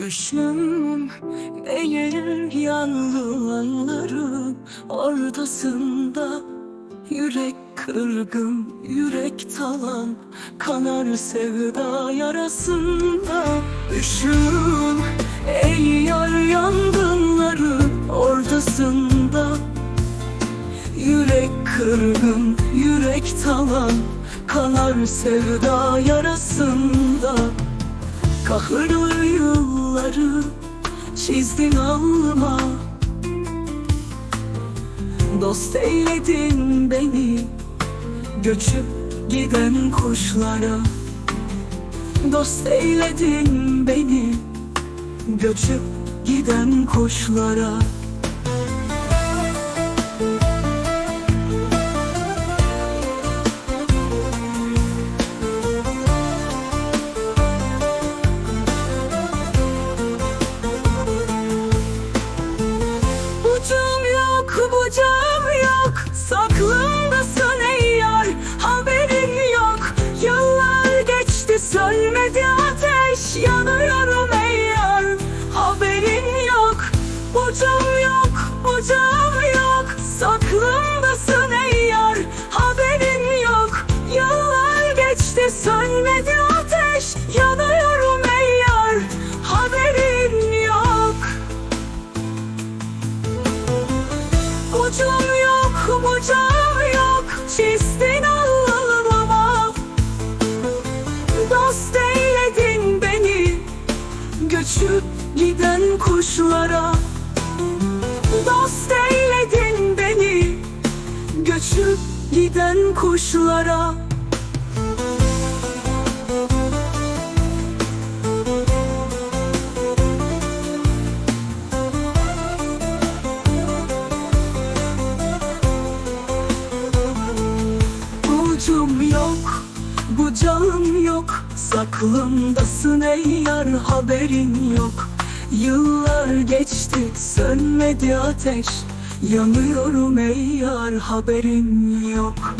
Düşüm değil yandılanların ortasında. Yürek kırgın, yürek talan Kanar sevda yarasında. Düşüm ey yar yangınların ortasında. Yürek kırgın, yürek talan Kanar sevda yarasında Kahırlı yılları çizdin alnıma. Dost eyledin beni Göçüp giden kuşlara. Dost eyledin beni Göçüp giden kuşlara geçti Göçüp giden kuşlara. Dost eyledin beni Göçüp giden kuşlara. Ucum yok, bucağım yok. Saklımdasın ey yar haberin yok. Yıllar geçti sönmedi ateş. Yanıyorum ey yar haberin yok